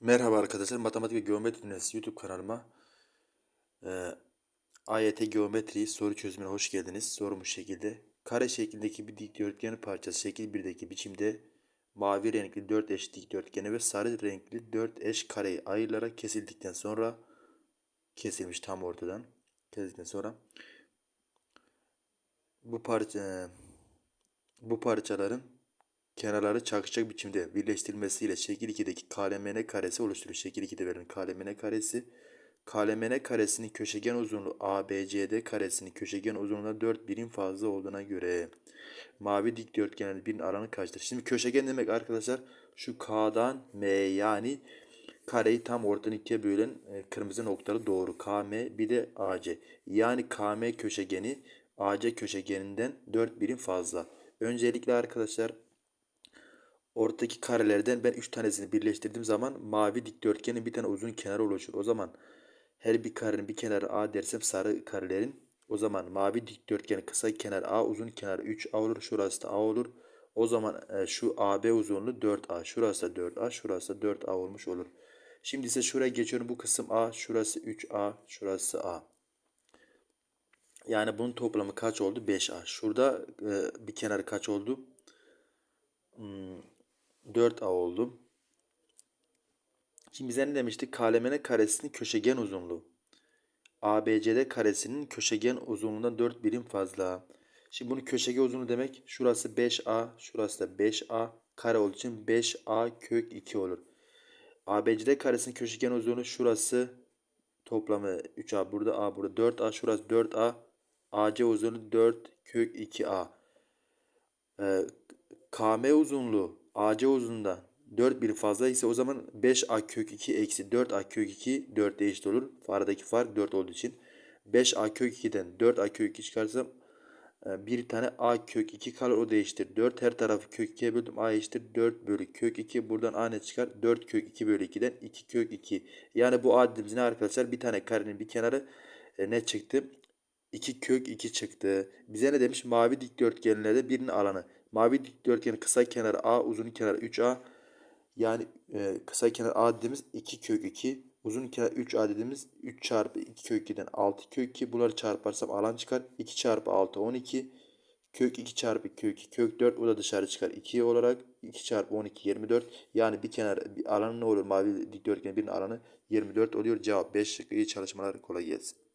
Merhaba arkadaşlar, Matematik ve Geometri Üniversitesi YouTube kanalıma e, AYT Geometri soru çözümüne hoş geldiniz. Sorumuz şekilde. Kare şeklindeki bir dikdörtgen parçası şekil 1'deki biçimde mavi renkli 4 eş dikdörtgeni ve sarı renkli 4 eş kareyi ayrılarak kesildikten sonra kesilmiş tam ortadan. Kesildikten sonra bu parça bu parçaların kenarları çakışacak biçimde birleştirilmesiyle şekil 2'deki KLMN karesi oluşturur. Şekil 2'de verilen KLMN karesi. KLMN karesinin köşegen uzunluğu ABCD karesinin köşegen uzunluğuna 4 birim fazla olduğuna göre mavi dikdörtgenin birinin alanı kaçtır? Şimdi köşegen demek arkadaşlar şu K'dan M yani kareyi tam ortadan ikiye bölen e, kırmızı noktalı doğru KM bir de AC. Yani KM köşegeni AC köşegeninden 4 birim fazla. Öncelikle arkadaşlar Ortadaki karelerden ben 3 tanesini birleştirdiğim zaman mavi dikdörtgenin bir tane uzun kenarı oluşur. O zaman her bir karenin bir kenarı A dersem sarı karelerin o zaman mavi dikdörtgenin kısa kenar A uzun kenar 3A olur. Şurası da A olur. O zaman e, şu AB uzunluğu 4A. Şurası da 4A. Şurası da 4A olmuş olur. Şimdi ise şuraya geçiyorum. Bu kısım A. Şurası 3A. Şurası A. Yani bunun toplamı kaç oldu? 5A. Şurada e, bir kenarı kaç oldu? Hmm, 4A oldu. Şimdi bize ne demiştik? KLMN karesinin köşegen uzunluğu. ABCD karesinin köşegen uzunluğundan 4 birim fazla. Şimdi bunun köşegen uzunluğu demek şurası 5A, şurası da 5A kare olduğu için 5A kök 2 olur. ABCD karesinin köşegen uzunluğu şurası toplamı 3A burada A burada 4A şurası 4A AC uzunluğu 4 kök 2A. Ee, KM uzunluğu AC uzunluğunda 4 bir fazla ise o zaman 5A kök 2 eksi 4A kök 2 4 eşit olur. Aradaki fark 4 olduğu için. 5A kök 2'den 4A kök 2 çıkarsam e, bir tane A kök 2 kalır o değiştir. 4 her tarafı kök 2'ye böldüm. A eşittir 4 bölü kök 2. Buradan A ne çıkar? 4 kök 2 bölü 2'den 2 kök 2. Yani bu A ne arkadaşlar? Bir tane karenin bir kenarı e, ne çıktı? 2 kök 2 çıktı. Bize ne demiş? Mavi dikdörtgenlerde birinin alanı. Mavi dikdörtgenin kısa kenarı A, uzun kenarı 3A. Yani e, kısa kenar A dediğimiz 2 kök 2. Uzun kenar 3A dediğimiz 3 çarpı 2 kök 2'den 6 kök 2. Bunları çarparsam alan çıkar. 2 çarpı 6 12. Kök 2 çarpı kök 2 kök 4 o da dışarı çıkar 2 olarak 2 çarpı 12 24 yani bir kenar bir alanı ne olur mavi dikdörtgen birinin alanı 24 oluyor cevap 5 şıkkı iyi çalışmalar kolay gelsin.